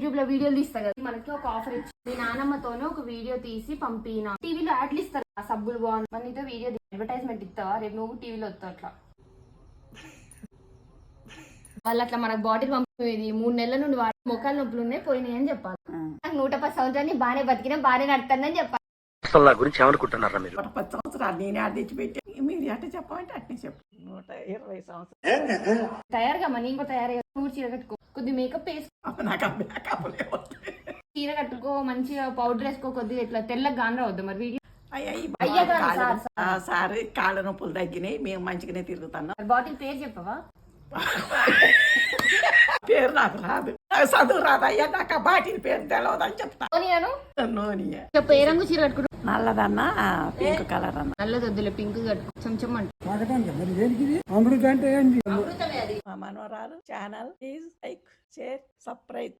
యూట్యూబ్లో వీడియోలు తీస్తా కదా. మనకి ఒక ఆఫర్ ఇచ్చి మీ నానమ్మతోనే ఒక వీడియో తీసి పంపిన. టీవీలో యాడ్లు ఇస్తారు? ఆ సబ్బులు బాగుంది మన నీతో వీడియో అడ్వర్టైజ్మెంట్ ఇస్తావా? రేపు నువ్వు టీవీలో వస్తావు అట్లా. వాళ్ళు అట్లా మనకు బాటిల్ పంపేది మూడు నెలల నుండి వాడి మొక్కలు నొప్పులు ఉన్నాయి పోయినాయి అని చెప్పాలి. నాకు నూట పది సంవత్సరాన్ని బాగానే బతికినా బాగానే నడుతుందని చెప్పాలి. అసలు నా గురించి ఏమనుకుంటున్నారా మీరు? నూట పది సంవత్సరాలు నేనే తెచ్చిపెట్టి. మీరు అట్ట చెప్పమంటే అట్నే చెప్పు. నూట ఇరవై సంవత్సరాలు. తయారుగా మన ఇంకో తయారు నువ్వు చీర కట్టుకో. కొద్ది మేకప్ వేసుకో నాకు చీర కట్టుకో మంచిగా పౌడర్ వేసుకో కొద్దిగా ఇట్లా తెల్లగా గాన వద్దు మరి వీడియో. సార్, కాళ్ళ నొప్పులు తగ్గినాయి మేము మంచిగానే తిరుగుతున్నాం. బాటిల్ పేరు చెప్పవా? పేరు నాకు రాదు. చదువు రాదు అయ్యా నాకు ఆ బాటిల్ పేరు అని చెప్తా. నేను నూనె చెప్పు ఏ రంగు చీర కట్టుకుంటా నల్లదన్నా పింక్ కలర్ అన్న. నల్లది వద్దులే పింక్ చెంచం అంటే. మా మనవరాలు channel please like share subscribe.